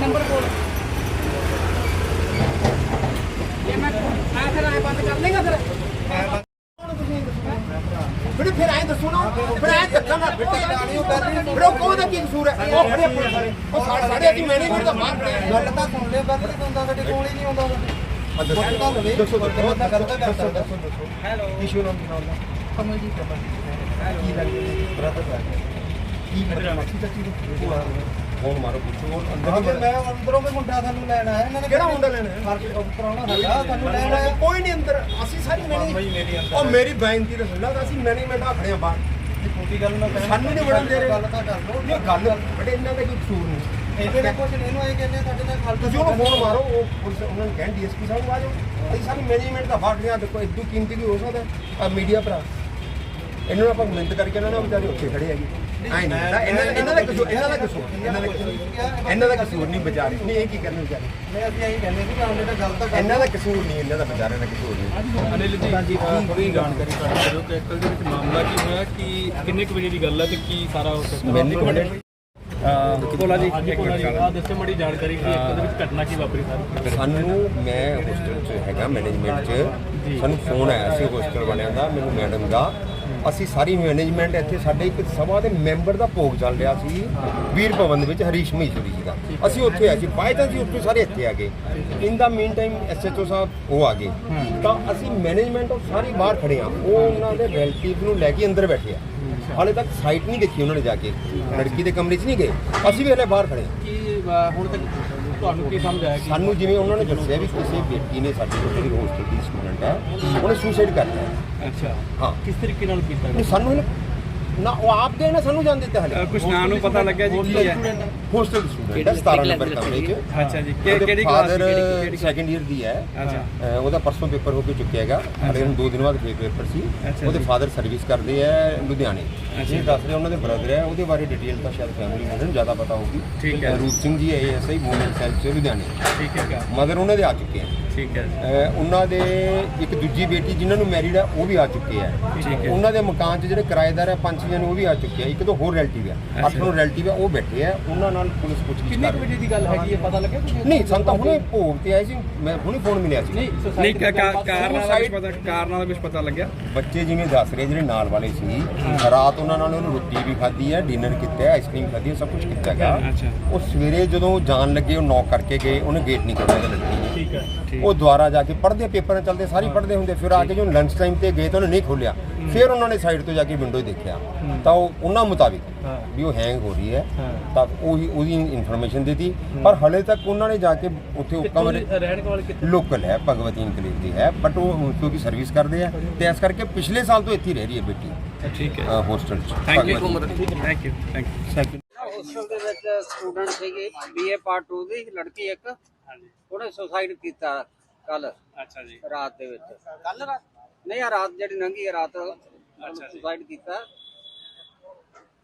Number ਕੋਲ। ਇਹ ਮੈਂ ਆ ਫਿਰ ਆਏ ਬੰਦ ਕਰ ਲੇਗਾ ਫਿਰ? ਲਾਣੀ ਉਹ ਗੱਲ ਹੀ ਫਿਰ ਉਹ ਕੋਹਦਾ ਕੀ ਕਸੂਰ ਹੈ। ਉਹ ਖੜੇ ਆਪਣੇ ਸਾਰੇ। ਉਹ ਸਾਡੇ ਸਾਡੇ ਅਸੀਂ ਮੈਨੇਜਮੈਂਟ ਦਾ ਬਾਹਰ ਖੜੇ ਆ ਗੱਲ ਤਾਂ ਸੁਣ ਲੈ ਬੰਦ ਨਹੀਂ ਹੁੰਦਾ ਸਾਡੇ ਕੋਲ ਹੀ ਨਹੀਂ ਆਉਂਦਾ ਦੱਸੋ ਦੱਸੋ ਤਾਂ ਲਵੇ ਦੱਸੋ ਦੱਸੋ ਤਾਂ ਗੱਲ ਤਾਂ ਕਰ ਦੱਸੋ ਸਕਦਾ ਦੱਸੋ ਦੱਸੋ। ਹੈਲੋ। ਇਸ਼ੂ ਨਾਮ ਨਾਮ ਦਾ ਕਮਲਜੀਤ ਕੀ ਗੱਲ ਬ੍ਰਦਰ ਦਾ। ਕੀ ਮਤਲਬ ਮੱਛੀ ਚੱਚੀ ਨੂੰ ਫੋਨ ਮਾਰੋ ਪੁੱਛੋ। ਉਹ ਅੰਦਰ ਅੰਦਰ ਹੀ ਮੈਂ ਅੰਦਰੋਂ ਵੀ ਮੁੰਡਾ ਸਾਨੂੰ ਲੈਣ ਆਇਆ। ਇਹਨਾਂ ਨੇ ਕਿਹੜਾ ਮੁੰਡਾ ਲੈਣਾ ਹੈ? ਫ਼ਰਕ ਉਪਰਾਉਣਾ ਸਾਡਾ ਸਾਨੂੰ ਲੈਣ ਆਇਆ। ਕੋਈ ਨਹੀਂ ਅੰਦਰ। ਅਸੀਂ ਸਾਰੀ ਮੈਨੇਜ ਉਹ ਮੇਰੀ ਬੇਨਤੀ ਤਾਂ ਸੁਣ ਲਾ ਅਸੀਂ ਮੈਨੇਜਮੈਂਟ ਆ ਖੜੇ ਆ ਬਾਹਰ। ਛੋਟੀ ਗੱਲ ਮੈਂ ਕਹਿਣਾ ਸਾਨੂੰ ਨਹੀਂ ਵੜਨ ਦੇ ਰਹੇ। ਗੱਲ ਤਾਂ ਕਰ ਲਓ। ਇਹ ਗੱਲ ਬੜੇ ਇਹਨਾਂ ਦਾ ਕੋਈ ਕਸੂਰ ਨਹੀਂ ਇਹਦੇ ਨਾਲ ਕੁਝ ਨਹੀਂ ਇਹਨੂੰ ਇਹ ਕਹਿੰਦੇ ਸਾਡੇ ਨਾਲ ਗੱਲ ਤੁਸੀਂ ਉਹਨੂੰ ਫੋਨ ਮਾਰੋ ਉਹ ਪੁਲਿਸ ਉਹਨਾਂ ਨੂੰ ਕਹਿਣ ਡੀਐਸਪੀ ਸਾਹਿਬ ਆ ਜਾਓ ਅਸੀਂ ਸਾਰੀ ਮੈਨੇਜਮੈਂਟ ਦਾ ਬਾਹਰ ਖੜੇ ਆ ਦੇਖੋ ਇਦੋਂ ਕੀਮਤੀ ਵੀ ਹੋ ਸਕਦਾ। ਆ ਮੀਡੀਆ ਭਰਾ। ਇਹਨਾਂ ਨੂੰ ਆਪਾਂ ਮਿਹਨਤ ਕਰਕੇ ਇਹਨਾਂ ਨੂੰ ਵਿਚਾਰੇ ਉੱਥੇ ਖੜੇ ਹੈਗੇ। ਆਈ ਨਹੀਂ ਨਾ, ਇਹਨਾਂ ਇਹਨਾਂ ਦਾ ਕਸੂਰ ਇਹਨਾਂ ਦਾ ਕਸੂਰ ਇਹਨਾਂ ਦਾ ਕਸੂਰ। ਇਹਨਾਂ ਦਾ ਕਸੂਰ ਨਹੀਂ ਵਿਚਾਰੇ ਨਹੀਂ ਇਹ ਕੀ ਕਰਨ ਵਿਚਾਰੇ ਮੈਂ ਅਸੀਂ ਇਹੀ ਕਹਿੰਦੇ ਸੀ ਕਿ ਆਉਂਦੇ ਤਾਂ ਗੱਲ ਤਾਂ ਕਰ ਇਹਨਾਂ ਦਾ ਕਸੂਰ ਨਹੀਂ ਇਹਨਾਂ ਦਾ ਵਿਚਾਰਿਆਂ ਦਾ ਕਸੂਰ ਨਹੀਂ। ਅਨਿਲ ਜੀ ਅਹ ਥੋੜੀ ਜਾਣਕਾਰੀ ਕਰ ਦਿਓ ਕਿ ਐਕਚੁਅਲ ਦੇ ਵਿੱਚ ਮਾਮਲਾ ਕੀ ਹੋਇਆ ਕਿ ਕਿੰਨੇ ਕੁ ਵਜੇ ਦੀ ਗੱਲ ਹੈ ਤੇ ਕੀ ਸਾਰਾ ਉਹ ਸਿਸਟਮ ਮੈਨੂੰ ਇੱਕ ਮਿੰਟ ਕੋਲਾ ਜੀ। ਇੱਕ ਮਿੰਟ ਆ ਦੱਸੋ ਮੜੀ ਜਾਣਕਾਰੀ ਕਿ ਐਕਚੁਅਲ ਦੇ ਵਿੱਚ ਘਟਨਾ ਕੀ ਵਾਪਰੀ ਸਾਰੀ? ਸਾਨੂੰ ਮੈਂ ਹੋਸਟਲ 'ਚ ਹੈਗਾ ਮੈਨੇਜਮੈਂਟ 'ਚ। ਸਾਨੂੰ ਫੋਨ ਆਇਆ ਸੀ ਹੋਸਟਲ ਵਾਲਿਆਂ ਦਾ ਮੈਨੂੰ ਮੈਡਮ ਦਾ। ਅਸੀਂ ਸਾਰੀ ਮੈਨੇਜਮੈਂਟ ਇੱਥੇ ਸਾਡੇ ਇੱਕ ਸਭਾ ਦੇ ਮੈਂਬਰ ਦਾ ਭੋਗ ਚੱਲ ਰਿਹਾ ਸੀ, ਵੀਰ ਭਵਨ ਦੇ ਵਿੱਚ ਹਰੀਸ਼ ਮਹੀਸ਼ਵਰੀ ਜੀ ਦਾ। ਅਸੀਂ ਉੱਥੇ ਆਏ ਸੀ। ਬਾਈ ਤਾਂ ਜੀ ਉੱਥੇ ਸਾਰੇ ਇੱਥੇ ਆ ਗਏ। ਇਨ ਦਾ ਮੀਨ ਟਾਈਮ ਐਸਐਚਓ ਸਾਹਿਬ ਉਹ ਆ ਗਏ। ਤਾਂ ਅਸੀਂ ਮੈਨੇਜਮੈਂਟ ਉਹ ਸਾਰੀ ਬਾਹਰ ਖੜੇ ਆ ਉਹ ਉਹਨਾਂ ਦੇ ਰਿਲੇਟਿਵ ਨੂੰ ਲੈ ਕੇ ਅੰਦਰ ਬੈਠੇ ਆ। ਹਾਲੇ ਤੱਕ ਸਾਈਟ ਨਹੀਂ ਦੇਖੀ ਉਹਨਾਂ ਨੇ ਜਾ ਕੇ। ਲੜਕੀ ਦੇ ਕਮਰੇ 'ਚ ਨਹੀਂ ਗਏ। ਅਸੀਂ ਵੀ ਹਲੇ ਬਾਹਰ ਖੜੇ ਕੀ ਹੁਣ ਤੱਕ ਤੁਹਾਨੂੰ ਕੀ ਸਮਝ ਆਇਆ ਕਿ ਸਾਨੂੰ ਜਿਵੇਂ ਉਹਨਾਂ ਨੇ ਦੱਸਿਆ ਵੀ ਕਿਸੇ ਬੇਟੀ ਨੇ ਸਾਡੀ ਜਿਹੜੀ ਹੋਸਟਲ ਦੀ ਸਟੂਡੈਂਟ ਹੈ ਉਹਨੇ ਸੁਸਾਈਡ ਕਰ ਲਿਆ। ਅੱਛਾ। ਹਾਂ। ਕਿਸ ਤਰੀਕੇ ਨਾਲ ਕੀਤਾ? ਸਾਨੂੰ ਨਾ ਉਹ ਆਪ ਗਏ ਨਾ ਸਾਨੂੰ ਜਾਣ ਦਿੱਤਾ ਹਲੇ। ਕੁਝ ਨਾਂ ਨੂੰ ਪਤਾ ਲੱਗਿਆ ਜੀ ਕੀ ਹੈ? ਹੋਸਟਲ ਸਟੂਡੈਂਟ ਹੈ 17 ਨੰਬਰ ਕਮਰੇ 'ਚ? ਅੱਛਾ ਜੀ ਕਿਹੜੀ ਕਲਾਸ ਦੀ ਕਿਹੜੀ ਕਿਹੜੀ ਸੈਕੰਡ ਈਅਰ ਦੀ ਹੈ। ਅੱਛਾ। ਉਹਦਾ ਪਰਸੋਂ ਪੇਪਰ ਹੋ ਕੇ ਚੁੱਕਿਆ ਹੈਗਾ। ਹੁਣ ਦੋ ਦਿਨ ਬਾਅਦ ਫੇਰ ਪੇਪਰ ਸੀ। ਉਹਦੇ। ਫਾਦਰ ਸਰਵਿਸ ਕਰਦੇ ਆ ਲੁਧਿਆਣੇ। ਅੱਛਾ ਇਹ ਦੱਸ ਰਹੇ ਉਹਨਾਂ ਦੇ ਬ੍ਰਦਰ ਹੈ ਉਹਦੇ ਬਾਰੇ ਡਿਟੇਲ ਤਾਂ ਸ਼ਾਇਦ ਫੈਮਿਲੀ ਮੈਂਬਰ ਨੂੰ ਜ਼ਿਆਦਾ ਪਤਾ ਹੋਊਗੀ। ਠੀਕ ਹੈ। ਰੂਪ Singh ji SI woman cell ਚ ਲੁਧਿਆਣੇ। ਠੀਕ ਹੈ। ਮਦਰ ਉਹਨਾਂ ਦੇ ਆ ਚੁੱਕੇ ਹੈ। ਠੀਕ ਹੈ ਅਹ ਉਹਨਾਂ ਦੇ ਇੱਕ ਦੂਜੀ ਬੇਟੀ ਜਿਨ੍ਹਾਂ ਨੂੰ ਮੈਰਿਡ ਹੈ ਉਹ ਵੀ ਆ ਚੁੱਕੇ ਹੈ ਠੀਕ ਹੈ। ਉਹਨਾਂ ਦੇ ਮਕਾਨ 'ਚ ਜਿਹੜੇ ਕਿਰਾਏਦਾਰ ਹੈ ਪੰਜ ਛੇ ਜਣੇ ਉਹ ਵੀ ਆ ਚੁੱਕੇ ਆ। ਇੱਕ ਦੋ ਹੋਰ ਰਿਲੇਟਿਵ ਹੈ ਅੱਠ। ਨੂੰ ਰਿਲੇਟਿਵ ਹੈ ਉਹ ਬੈਠੇ ਆ। ਉਹਨਾਂ ਨਾਲ ਪੁਲਿਸ ਪੁੱਛਗਿੱਛ ਕਿੰਨੇ ਕਰ ਕੁ ਰਹੀ ਵਜੇ ਦੀ ਗੱਲ ਹੈਗੀ ਹੈ? ਪਤਾ ਲੱਗਿਆ ਹੈ। ਨਹੀਂ ਸਾਨੂੰ ਤਾਂ ਹੁਣੇ ਭੋਗ ਤੇ ਆਏ ਸੀ। ਮੈਂ ਹੁਣੇ ਫੋਨ ਮਿਲਿਆ ਸੀ। ਨਹੀਂ ਨਹੀਂ ਕਾ- ਕਾ- ਕਾਰਨਾਂ ਦਾ ਕੁਝ ਪਤਾ ਕਾਰਨਾਂ ਦਾ ਕੁਝ ਪਤਾ ਲੱਗਿਆ? ਬੱਚੇ ਜਿਵੇਂ ਦੱਸ ਰਹੇ ਜਿਹੜੇ ਨਾਲ ਵਾਲੇ ਸੀ ਰਾਤ ਉਹਨਾਂ ਨਾਲ ਉਹਨੂੰ ਰੋਟੀ ਵੀ ਖਾਧੀ ਹੈ ਡਿਨਰ ਕੀਤਾ ਹੈ ਆਈਸਕ੍ਰੀਮ ਖਾਧੀ ਹੈ ਸਭ ਕੁਝ ਕੀਤਾ ਅੱਛਾ। ਉਹ ਸਵੇਰੇ ਜਦੋਂ ਜਾਣ ਲੱਗੇ ਉਹ ਨੌਕ ਕਰਕੇ ਗਏ ਉਹਨੇ ਗੇਟ ਨਹੀਂ ਖੋਲ੍ਹਿਆ ਲੜਕੀ ਨੇ ਠੀਕ ਹੈ। ਉਹ ਦੁਆਰਾ ਜਾ ਕੇ ਪੜ੍ਹਦੇ ਪੇਪਰ ਚੱਲਦੇ ਸਾਰੀ ਪੜ੍ਹਦੇ ਹੁੰਦੇ ਫਿਰ ਆ ਕੇ ਜਦੋਂ ਲੰਚ ਟਾਈਮ ਤੇ ਗਏ ਤਾਂ ਉਹਨੇ ਨਹੀਂ ਖੋਲਿਆ ਫਿਰ ਉਹਨਾਂ ਨੇ ਸਾਈਡ ਤੋਂ ਜਾ ਕੇ ਵਿੰਡੋ ਦੇਖਿਆ। ਤਾਂ ਉਹ ਉਹਨਾਂ ਮੁਤਾਬਿਕ। ਵੀ ਉਹ ਹੈਂਗ ਹੋ ਰਹੀ ਹੈ। ਤਾਂ ਉਹੀ ਉਹਦੀ ਇਨਫੋਰਮੇਸ਼ਨ ਦਿੱਤੀ। ਪਰ ਹਲੇ ਤੱਕ ਉਹਨਾਂ ਨੇ ਜਾ ਕੇ ਉੱਥੇ ਉਹ ਕਮਰੇ ਦੀ- ਰਹਿਣ ਵਾਲੇ ਕਿੱਥੇ? ਲੋਕਲ ਹੈ ਭਗਵਤੀ ਇਨਕਲੇਵ ਦੀ ਹੈ। ਬਟ ਉਹ ਕਿਉਂਕਿ ਸਰਵਿਸ ਕਰਦੇ ਆ। ਤੇ ਇਸ ਕਰਕੇ ਪਿਛਲੇ ਸਾਲ ਤੋਂ ਇੱਥੇ ਰਹਿ ਰਹੀ ਹੈ ਬੇਟੀ। ਠੀਕ ਹੈ। ਹੋਸਟਲ ਚ thank you. Thank you thank you hostel ਦੇ ਵਿੱਚ ਸਟੂਡੈਂਟ ਸੀਗੇ ਬੀਏ ਪਾਰਟ 2 ਦੀ ਲੜਕੀ ਇੱਕ ਹਾਂਜੀ। ਉਹਨੇ ਸੁਸਾਈਡ ਕੀਤਾ ਕੱਲ ਅੱਛਾ ਜੀ। ਰਾਤ ਦੇ ਵਿੱਚ। ਕੱਲ ਰਾਤ? ਨਹੀਂ ਆ ਰਾਤ ਜਿਹੜੀ ਲੰਘੀ ਹੈ ਰਾਤ ਅੱਛਾ ਜੀ। ਸੁਸਾਈਡ ਕੀਤਾ।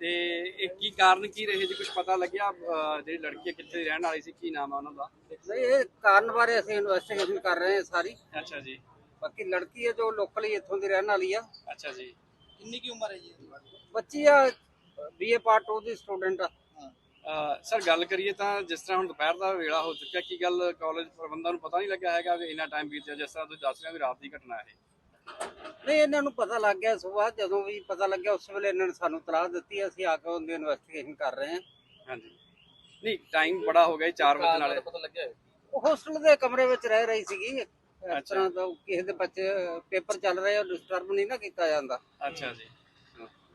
ਤੇ ਇਹ ਕੀ ਕਾਰਨ ਕੀ ਰਹੇ ਜੀ? ਕੁਝ ਪਤਾ ਲੱਗਿਆ ਅਹ ਜਿਹੜੀ ਲੜਕੀ ਹੈ, ਕਿੱਥੇ ਦੀ ਰਹਿਣ ਵਾਲੀ ਸੀ? ਕੀ ਨਾਮ ਹੈ ਉਹਨਾਂ ਦਾ? ਨਹੀਂ ਇਹ ਕਾਰਨ ਬਾਰੇ ਅਸੀਂ ਇਨਵੈਸਟੀਗੇਸ਼ਨ ਕਰ ਰਹੇ ਹਾਂ ਸਾਰੀ। ਅੱਛਾ ਜੀ। ਬਾਕੀ ਲੜਕੀ ਹੈ ਜੋ ਲੋਕਲੀ ਇੱਥੋਂ ਦੀ ਰਹਿਣ ਵਾਲੀ ਆ। ਅੱਛਾ ਜੀ। ਕਿੰਨੀ ਕੀ ਉਮਰ ਹੈ ਜੀ? ਬੱਚੀ ਆ ਬੀਏ ਪਾਰਟ 2 ਦੀ ਸਟੂਡੈਂਟ ਆ। ਸਰ ਗੱਲ ਕਰੀਏ ਤਾਂ ਜਿਸ ਤਰ੍ਹਾਂ ਹੁਣ ਦੁਪਹਿਰ ਦਾ ਵੇਲਾ ਹੋ ਚੁੱਕਿਆ ਕੀ ਗੱਲ ਕਾਲਜ ਪ੍ਰਬੰਧਾਂ ਨੂੰ ਪਤਾ ਨਹੀਂ ਲੱਗਿਆ ਹੈਗਾ ਕਿ ਇੰਨਾ ਟਾਈਮ ਬੀਤਿਆ ਜਿਸ ਤਰ੍ਹਾਂ ਤੁਸੀਂ ਦੱਸ ਰਹੇ ਹੋ ਵੀ ਰਾਤ ਦੀ ਘਟਨਾ ਹੈ ਨਹੀਂ ਇਹਨਾਂ ਨੂੰ ਪਤਾ ਲੱਗ ਗਿਆ ਸਵੇਰ ਜਦੋਂ ਵੀ ਪਤਾ ਲੱਗਿਆ ਉਸ ਵੇਲੇ ਇਹਨਾਂ ਨੇ ਸਾਨੂੰ ਤਲਾਹ ਦਿੱਤੀ ਅਸੀਂ ਆ ਕੇ ਉਹਦੀ ਇਨਵੈਸਟੀਗੇਸ਼ਨ ਕਰ ਰਹੇ ਹਾਂ। ਹਾਂਜੀ। ਨਹੀਂ ਟਾਈਮ ਬੜਾ ਹੋ ਗਿਆ 4 ਵਜੇ ਨਾਲੇ। ਉਹ ਹੋਸਟਲ ਦੇ ਕਮਰੇ ਵਿੱਚ ਰਹਿ ਰਹੀ ਸੀਗੀ। ਇਸ ਤਰ੍ਹਾਂ ਦਾ ਕਿਸੇ ਦੇ ਬੱਚੇ ਪੇਪਰ ਚੱਲ ਰਹੇ ਆ ਡਿਸਟਰਬ ਨਹੀਂ ਨਾ ਕੀਤਾ ਜਾਂਦਾ। ਅੱਛਾ ਜੀ।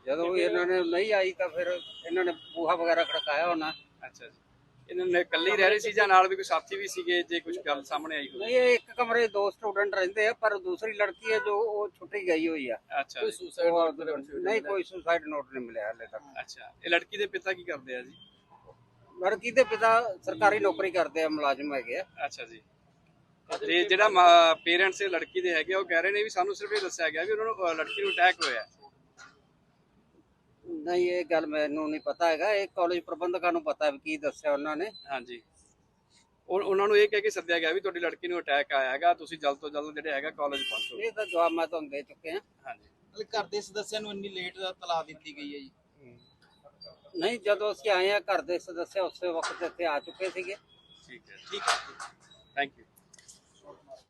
ਜਦੋਂ ਇਹਨਾਂ ਨੇ ਨਹੀਂ ਆਈ ਤਾਂ ਫਿਰ ਇਹਨਾਂ ਨੇ ਬੂਹਾ ਵਗੈਰਾ ਖੜਕਾਇਆ ਹੋਣਾ। ਅੱਛਾ ਜੀ। ਇਹਨਾਂ ਨੇ ਇਕੱਲੇ ਹੀ ਰਹਿ ਰਹੇ ਸੀ ਜਾਂ ਨਾਲ ਵੀ ਕੋਈ ਸਾਥੀ ਵੀ ਸੀਗੇ ਜੇ ਕੁਝ ਗੱਲ ਸਾਹਮਣੇ ਆਈ ਹੋਵੇ? ਨਹੀਂ ਇਹ ਇੱਕ ਕਮਰੇ 'ਚ ਦੋ ਸਟੂਡੈਂਟ ਰਹਿੰਦੇ ਆ ਪਰ ਦੂਸਰੀ ਲੜਕੀ ਹੈ ਜੋ ਉਹ ਛੁੱਟੀ ਗਈ ਹੋਈ ਆ। ਅੱਛਾ ਨਹੀਂ ਕੋਈ ਸੁਸਾਈਡ ਨੋਟ ਨਹੀਂ ਮਿਲਿਆ ਹਲੇ ਤੱਕ। ਅੱਛਾ। ਇਹ ਲੜਕੀ ਦੇ ਪਿਤਾ ਕੀ ਕਰਦੇ ਆ ਜੀ? ਲੜਕੀ ਦੇ ਪਿਤਾ ਸਰਕਾਰੀ ਨੌਕਰੀ ਕਰਦੇ ਆ ਮੁਲਾਜ਼ਮ ਹੈਗੇ ਆ। ਅੱਛਾ ਜੀ। ਤੇ ਜਿਹੜਾ ਪੇਰੈਂਟਸ ਇਹ ਲੜਕੀ ਦੇ ਹੈਗੇ ਉਹ ਕਹਿ ਰਹੇ ਨੇ ਵੀ ਸਾਨੂੰ ਸਿਰਫ ਇਹ ਦੱਸਿਆ ਗਿਆ ਵੀ ਉਹਨਾਂ ਨੂੰ ਲੜਕੀ ਨੂੰ ਅਟੈਕ ਹੋਇਆ। ਨਹੀਂ ਇਹ ਗੱਲ ਮੈਨੂੰ ਨਹੀਂ ਪਤਾ ਹੈਗਾ। ਇਹ ਕਾਲਜ ਪ੍ਰਬੰਧਕਾਂ ਨੂੰ ਪਤਾ ਵੀ ਕੀ ਦੱਸਿਆ ਉਹਨਾਂ ਨੇ। ਹਾਂਜੀ। ਉਹ ਉਹਨਾਂ ਨੂੰ ਇਹ ਕਹਿ ਕੇ ਸੱਦਿਆ ਗਿਆ ਵੀ ਤੁਹਾਡੀ ਲੜਕੀ ਨੂੰ ਅਟੈਕ ਆਇਆ ਹੈਗਾ ਤੁਸੀਂ ਜਲਦ ਤੋਂ ਜਲਦ ਜਿਹੜੇ ਹੈਗਾ ਕਾਲਜ ਪਹੁੰਚੋ। ਇਹ ਤਾਂ ਜਵਾਬ ਮੈਂ ਤੁਹਾਨੂੰ ਦੇ ਚੁੱਕੇ ਹਾਂ। ਹਾਂਜੀ। ਮਤਲਬ ਘਰ ਦੇ ਸਦੱਸਿਆਂ ਨੂੰ ਇੰਨੀ ਲੇਟ ਦਾ ਤਲਾਹ ਦਿੱਤੀ ਗਈ ਹੈ ਜੀ। ਨਹੀਂ ਜਦੋਂ ਅਸੀਂ ਆਏ ਆ ਘਰ ਦੇ ਸਦੱਸਿਆ ਉਸੇ ਵਕਤ ਇੱਥੇ ਆ ਚੁੱਕੇ ਸੀਗੇ। ਠੀਕ ਹੈ ਠੀਕ ਹੈ। Thank you